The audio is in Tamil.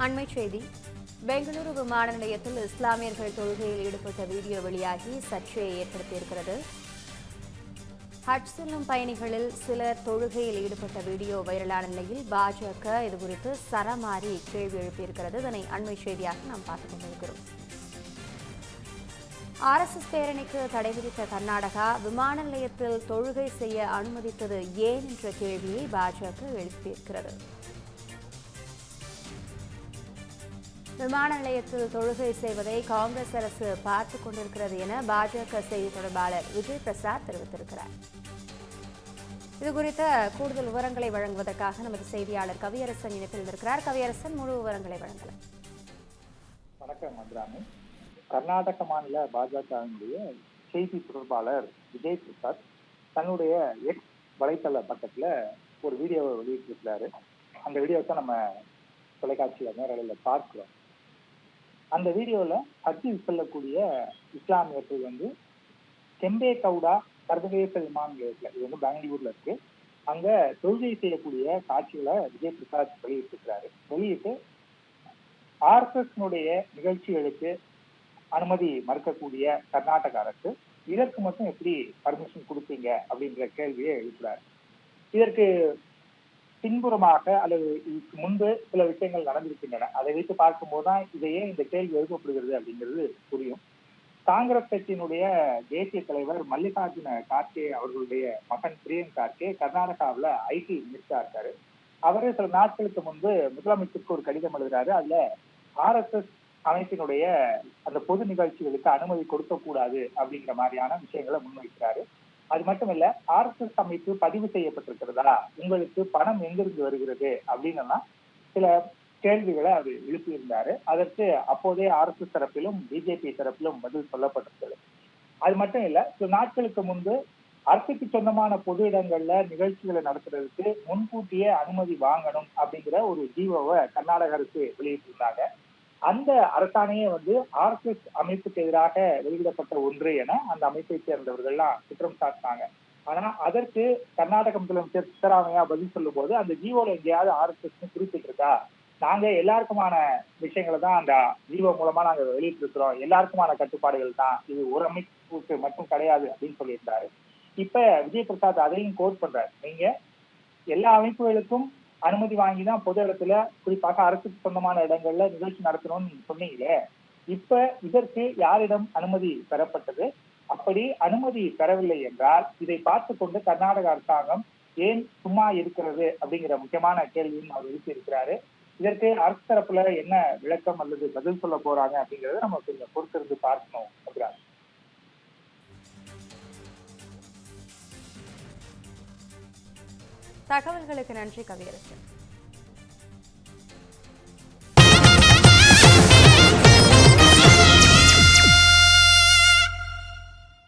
அண்மை செய்தி. பெங்களூரு விமான நிலையத்தில் இஸ்லாமியர்கள் தொழுகையில் ஈடுபட்ட வீடியோ வெளியாகி சர்ச்சையை ஏற்படுத்தியிருக்கிறது. ஹஜ் செல்லும் பயணிகளில் சிலர் தொழுகையில் ஈடுபட்ட வீடியோ வைரலான நிலையில் பாஜக இதுகுறித்து சரமாரி கேள்வி எழுப்பியிருக்கிறது. இதனை அண்மை செய்தியாக நாம் பார்த்துக் கொண்டிருக்கிறோம். ஆர்எஸ்எஸ் பேரணிக்கு தடை விதித்த கர்நாடகா விமான நிலையத்தில் தொழுகை செய்ய அனுமதித்தது ஏன் என்ற கேள்வியை பாஜக எழுப்பியிருக்கிறது. விமான நிலையத்தில் தொழுகை செய்வதை காங்கிரஸ் அரசு பார்த்துக் கொண்டிருக்கிறது என பாஜக செய்தி தொடர்பாளர் விஜய் பிரசாத் தெரிவித்திருக்கிறார். இது குறித்த கூடுதல் விவரங்களை வழங்குவதற்காக நமது செய்தியாளர் கவியரசன் இணைப்பில் இருக்கிறார். கவியரசன் முழு விவரங்களை வழங்கலாம். வணக்கம் மதுராமி கர்நாடக மாநில பாஜகவினுடைய செய்தி தொடர்பாளர் விஜய் பிரசாத் தன்னுடைய எக்ஸ் வலைத்தள பக்கத்துல ஒரு வீடியோவை வெளியிட்டிருக்கிறாரு. அந்த வீடியோவை நம்ம தொலைக்காட்சியில நேரலையில் பார்க்கிறோம். அந்த வீடியோவில் ஹஜ்ஜில் செல்லக்கூடிய இஸ்லாமியர்கள் வந்து கெம்பே கவுடா சர்வதேச விமான நிலையத்துல இது வந்து பெங்களூர்ல இருக்கு. அங்க தொழுகை செய்யக்கூடிய காட்சிகளை விஜய் பிரசாத் வெளியிட்டிருக்கிறாரு. வெளியிட்டு ஆர்எஸ்எஸ்னுடைய நிகழ்ச்சிகளுக்கு அனுமதி மறுக்கக்கூடிய கர்நாடக அரசு இதற்கு மட்டும் எப்படி பர்மிஷன் கொடுப்பீங்க அப்படின்ற கேள்வியை எழுப்புறாரு. இதற்கு பின்புறமாக அல்லது இதுக்கு முன்பு சில விஷயங்கள் நடந்திருக்கின்றன. அதை வைத்து பார்க்கும்போது தான் இதையே இந்த கேள்வி எழுப்பப்படுகிறது அப்படிங்கிறது புரியும். காங்கிரஸ் கட்சியினுடைய தேசிய தலைவர் மல்லிகார்ஜுன கார்கே அவர்களுடைய மகன் பிரியங்க் கார்கே கர்நாடகாவில் ஐடி மினிஸ்டரா இருக்காரு. அவரு சில நாட்களுக்கு முன்பு முதலமைச்சருக்கு ஒரு கடிதம் எழுதுறாரு. அதுல ஆர்எஸ்எஸ் அமைப்பினுடைய அந்த பொது நிகழ்ச்சிகளுக்கு அனுமதி கொடுக்க கூடாது அப்படிங்கிற மாதிரியான விஷயங்களை முன்வைக்கிறாரு. அது மட்டும் இல்ல ஆர்எஸ்எஸ் அமைப்பு பதிவு செய்யப்பட்டிருக்கிறதா? உங்களுக்கு பணம் எங்கிருந்து வருகிறது? அப்படின்னு சில கேள்விகளை அவர் எழுப்பியிருந்தாரு. அதற்கு அப்போதே ஆர்எஸ்எஸ் தரப்பிலும் பிஜேபி தரப்பிலும் பதில் சொல்லப்பட்டிருக்கிறது அது மட்டும் இல்ல சில நாட்களுக்கு முன்பு அரசுக்கு சொந்தமான பொது இடங்கள்ல நிகழ்ச்சிகளை நடத்துறதுக்கு முன்கூட்டியே அனுமதி வாங்கணும் அப்படிங்கிற ஒரு ஜீவோவை கர்நாடக அரசு வெளியிட்டிருந்தாங்க. அந்த அரசாணையே வந்து ஆர்எஸ்எஸ் அமைப்புக்கு எதிராக வெளியிடப்பட்ட ஒன்று என அந்த அமைப்பை சேர்ந்தவர்கள்லாம் குற்றம் சாட்டினாங்க. ஆனா அதற்கு கர்நாடக முதலமைச்சர் சித்தராமையா பதில் சொல்லும் போது அந்த ஜீவோல எங்கேயாவது ஆர்எஸ்எஸ் குறிப்பிட்டிருக்கா? நாங்க எல்லாருக்குமான விஷயங்களை தான் அந்த ஜீவோ மூலமா நாங்க வெளியிட்டு இருக்கிறோம் எல்லாருக்குமான கட்டுப்பாடுகள் தான். இது ஒரு அமைப்புக்கு மட்டும் கிடையாது அப்படின்னு சொல்லியிருந்தாரு. இப்ப விஜய் பிரசாத் அதையும் கோட் பண்றாரு. நீங்க எல்லா அமைப்புகளுக்கும் அனுமதி வாங்கி தான் பொது இடத்துல குறிப்பாக அரசுக்கு சொந்தமான இடங்கள்ல நிகழ்ச்சி நடத்தணும்னு சொன்னீங்களே இப்ப இதற்கு யாரிடம் அனுமதி பெறப்பட்டது? அப்படி அனுமதி பெறவில்லை என்றால் இதை பார்த்து கொண்டு கர்நாடக அரசாங்கம் ஏன் சும்மா இருக்கிறது அப்படிங்கிற முக்கியமான கேள்வியும் அவர் எழுப்பியிருக்கிறாரு இதற்கு அரசு தரப்புல என்ன விளக்கம் அல்லது பதில் சொல்ல போறாங்க அப்படிங்கறத நம்ம கொஞ்சம் பொறுத்திருந்து பார்க்கணும் அப்படிங்கிறாங்க தகவல்களுக்கு நன்றி கவியரசன்.